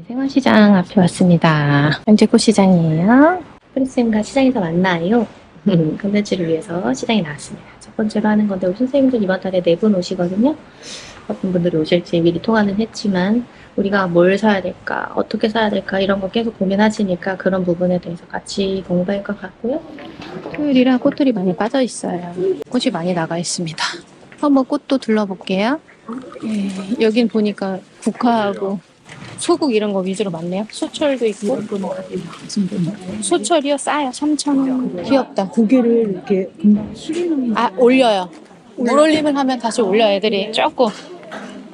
네, 생활시장 앞에 왔습니다. 현재 꽃 시장이에요. 프리쌤과 시장에서 만나요. 음, 컨텐츠를 위해서 시장에 나왔습니다. 첫 번째로 하는 건데 우리 선생님들 이번 달에 네 분 오시거든요. 어떤 분들이 오실지 미리 통화는 했지만 우리가 뭘 사야 될까, 어떻게 사야 될까 이런 거 계속 고민하시니까 그런 부분에 대해서 같이 공부할 것 같고요. 토요일이라 꽃들이 많이 빠져 있어요. 꽃이 많이 나가 있습니다. 한번 꽃도 둘러볼게요. 예, 여긴 보니까 국화하고 소국 이런 거 위주로 많네요. 소철도 있고. 소철이요? 싸요. 3,000원. 귀엽다. 고개를 이렇게 금방 숙이는 아, 올려요. 물 올림을 하면 다시 올려 애들이 조금.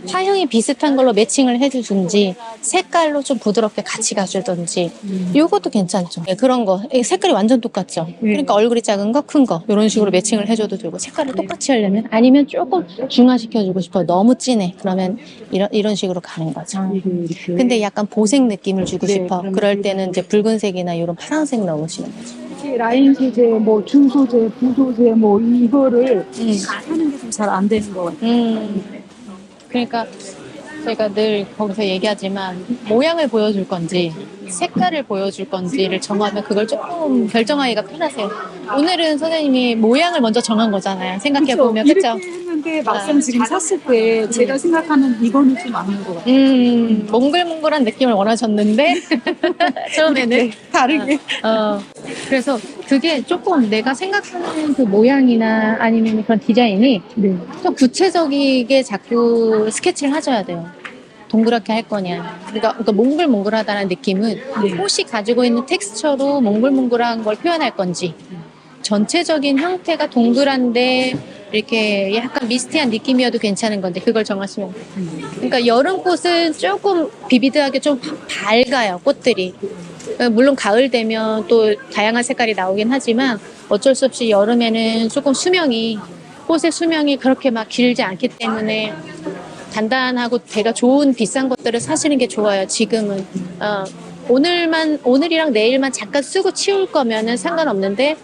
화형이 비슷한 걸로 매칭을 해주든지 색깔로 좀 부드럽게 같이 가주든지 이것도 괜찮죠. 네, 그런 거이 색깔이 완전 똑같죠. 그러니까 얼굴이 작은 거, 큰 거 이런 식으로 매칭을 해줘도 되고 색깔을 똑같이 하려면 아니면 조금 중화시켜주고 싶어. 너무 진해. 그러면 이런 이런 식으로 가는 거죠. 이렇게 근데 약간 보색 느낌을 주고 네, 싶어. 그럴. 때는 이제 붉은색이나 이런 파란색 넣으시는 거죠. 라인 소재, 뭐 중소재, 부 소재, 뭐 이거를 음. 하는 게 좀 잘 안 되는 것 같아요. 음. 그러니까 제가 늘 거기서 얘기하지만 모양을 보여줄 건지 색깔을 보여줄 건지를 정하면 그걸 조금 결정하기가 편하세요. 오늘은 선생님이 모양을 먼저 정한 거잖아요. 생각해 보면 그렇죠. 이렇게 했는데 막상 지금 샀을 때 제가 생각하는 이거는 좀 아닌 것 같아요. 음, 몽글몽글한 느낌을 원하셨는데 처음에는 다르게. 어, 그래서 그게 조금 내가 생각하는 그 모양이나 아니면 그런 디자인이 네. 좀 구체적이게 자꾸 스케치를 해줘야 돼요. 동그랗게 할 거냐. 그러니까, 그러니까 몽글몽글하다는 느낌은 네. 꽃이 가지고 있는 텍스처로 몽글몽글한 걸 표현할 건지, 전체적인 형태가 동그란데 이렇게 약간 미스티한 느낌이어도 괜찮은 건데 그걸 정하시면 돼요. 그러니까 여름 꽃은 조금 비비드하게 좀 밝아요, 꽃들이. 어, 물론 가을 되면 또 다양한 색깔이 나오긴 하지만 어쩔 수 없이 여름에는 조금 수명이 꽃의 수명이 그렇게 막 길지 않기 때문에 단단하고 대가 좋은 비싼 것들을 사시는 게 좋아요. 지금은 어, 오늘만 오늘이랑 내일만 잠깐 쓰고 치울 거면은 상관없는데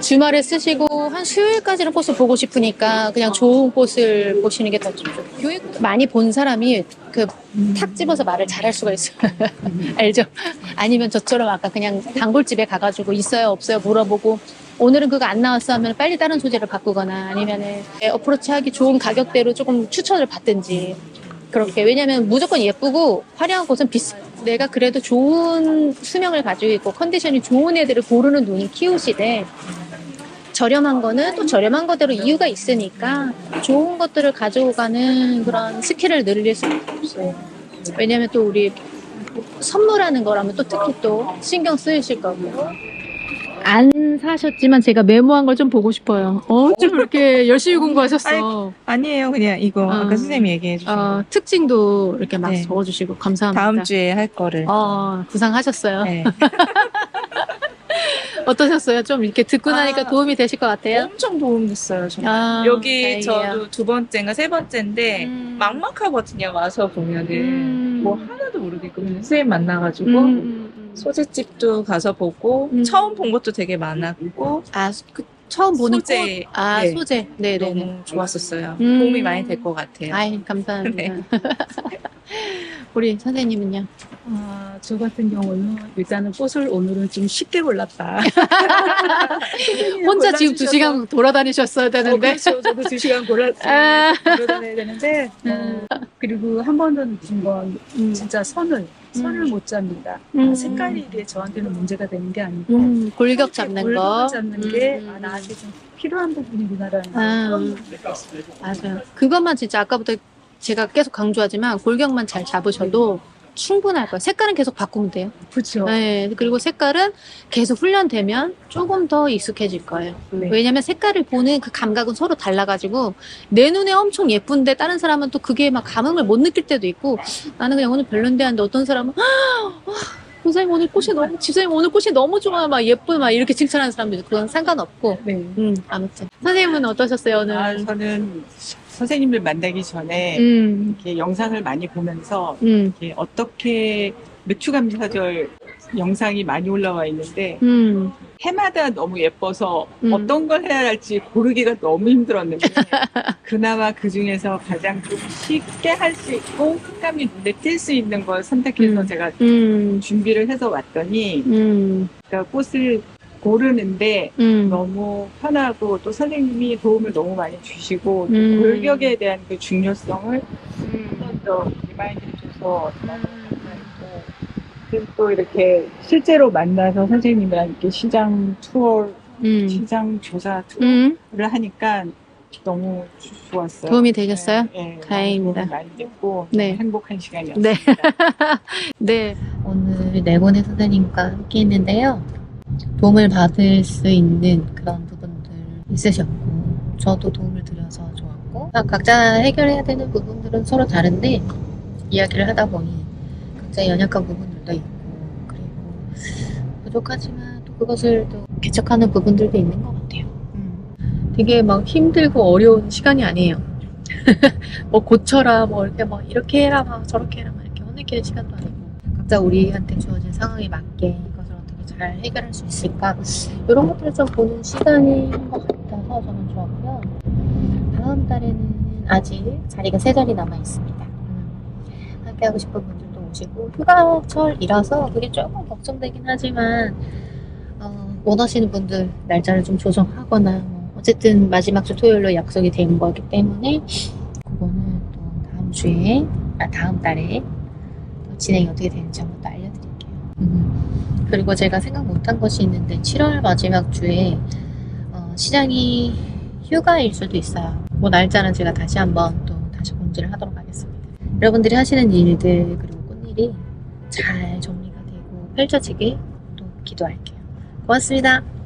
주말에 쓰시고 한 수요일까지는 꽃을 보고 싶으니까 그냥 좋은 꽃을 보시는 게 더 좋죠. 교육 많이 본 사람이 그 탁 집어서 말을 잘할 수가 있어요. 알죠? 아니면 저처럼 아까 그냥 단골집에 가가지고 있어요 없어요 물어보고 오늘은 그거 안 나왔어 하면 빨리 다른 소재를 바꾸거나 아니면은 어프로치 하기 좋은 가격대로 조금 추천을 받든지 그렇게 왜냐면 무조건 예쁘고 화려한 꽃은 비싸 내가 그래도 좋은 수명을 가지고 있고 컨디션이 좋은 애들을 고르는 눈이 키우시되 저렴한 거는 또 저렴한 거대로 이유가 있으니까 좋은 것들을 가지고 가는 그런 스킬을 늘릴 수 없어요. 왜냐면 또 우리 선물하는 거라면 또 특히 또 신경 쓰이실 거고. 안 사셨지만 제가 메모한 걸 좀 보고 싶어요. 어, 좀 이렇게 열심히 공부하셨어. 아니에요. 그냥 이거 어. 아까 선생님이 얘기해 주신 거. 어, 특징도 이렇게 막 네. 적어주시고 감사합니다. 다음 주에 할 거를. 어, 구상하셨어요. 네. 어떠셨어요? 좀 이렇게 듣고 나니까 아. 도움이 되실 것 같아요? 엄청 도움 됐어요. 정말. 아, 여기 다행이에요. 저도 두 번째인가 세 번째인데 음. 막막하거든요. 와서 보면은 음. 뭐 하나도 모르겠고 그냥 선생님 만나가지고 음, 음, 음. 소재집도 가서 보고 음. 처음 본 것도 되게 많았고 아, 그 처음 보는 소재, 꽃? 아, 네. 소재. 네 네 네. 너무 좋았었어요. 음. 도움이 많이 될 것 같아요. 아이, 감사합니다. 네. 우리 선생님은요? 아, 저 같은 경우는 일단은 꽃을 오늘은 좀 쉽게 골랐다. 혼자 지금 두 골라주셔서- 시간 돌아다니셨어야 어, 되는데. 그렇죠. 저도 두 시간 골랐지. 아. 돌아다녀야 되는데. 어, 그리고 한 번 더 느낀 건 음. 진짜 선을, 선을 못 잡니다. 음. 아, 색깔이 이게 저한테는 문제가 되는 게 아니고. 음, 골격 잡는 골격을 거. 잡는 음, 게 음. 아, 나한테 좀 필요한 부분이구나라는 아. 느꼈어요. 맞아요. 그것만 진짜 아까부터 제가 계속 강조하지만 골격만 잘 잡으셔도 충분할 거예요. 색깔은 계속 바꾸면 돼요. 그렇죠. 네, 그리고 색깔은 계속 훈련되면 조금 더 익숙해질 거예요. 네. 왜냐면 색깔을 보는 그 감각은 서로 달라가지고 내 눈에 엄청 예쁜데 다른 사람은 또 그게 막 감흥을 못 느낄 때도 있고 나는 그냥 오늘 별론데 하는데 어떤 사람은 아, 선생님 오늘 꽃이 너무 집사님 오늘 꽃이 너무 좋아 막 예쁘 막 이렇게 칭찬하는 사람도 있고 그건 상관없고 네. 음 아무튼 선생님은 어떠셨어요 오늘? 아, 저는 선생님을 만나기 전에 음, 이렇게 영상을 많이 보면서 음, 이렇게 어떻게 맥추감사절 영상이 많이 올라와 있는데 음, 해마다 너무 예뻐서 음. 어떤 걸 해야 할지 고르기가 너무 힘들었는데 그나마 그 중에서 가장 좀 쉽게 할 수 있고 색감이 눈에 띌 수 있는 걸 선택해서 음. 제가 음, 준비를 해서 왔더니 음, 그러니까 꽃을 고르는데 음, 너무 편하고 또 선생님이 도움을 너무 많이 주시고 또 음. 골격에 대한 그 중요성을 한번더 리마인드해줘서 너무 감사했고 그리고 또 이렇게 실제로 만나서 선생님이랑 이렇게 시장 투어, 음, 시장 조사 투어를 음, 하니까 너무 좋았어요. 도움이 되셨어요? 네, 네, 다행입니다. 많이 됐고 네. 행복한 시간이었습니다. 네. 네. 오늘 네 분의 선생님과 함께 했는데요. 도움을 받을 수 있는 그런 부분들 있으셨고, 저도 도움을 드려서 좋았고, 아, 각자 해결해야 되는 부분들은 서로 다른데, 이야기를 하다 보니 각자 연약한 부분들도 있고, 그리고 부족하지만 또 그것을 또 개척하는 부분들도 있는 것 같아요. 음. 되게 막 힘들고 어려운 시간이 아니에요. 뭐 고쳐라, 뭐 이렇게 뭐 이렇게 해라, 막 저렇게 해라, 막 이렇게 혼내키는 시간도 아니고 각자 우리한테 주어진 상황에 맞게 잘 해결할 수 있을까 이런 것들을 좀 보는 시간인 것 같아서 저는 좋았고요. 다음 달에는 아직 자리가 세 자리 남아 있습니다. 음, 함께 하고 싶은 분들도 오시고 휴가철이라서 그게 조금 걱정되긴 하지만 어, 원하시는 분들 날짜를 좀 조정하거나 뭐 어쨌든 마지막 주 토요일로 약속이 된 거기 때문에 그거는 또 다음 주에 아 다음 달에 또 진행이 어떻게 되는지 한번 또 알려드릴게요. 음, 그리고 제가 생각 못한 것이 있는데 7월 마지막 주에 어, 시장이 휴가일 수도 있어요. 그 날짜는 제가 다시 한번 또 다시 공지를 하도록 하겠습니다. 여러분들이 하시는 일들 그리고 꽃일이 잘 정리가 되고 펼쳐지길 또 기도할게요. 고맙습니다.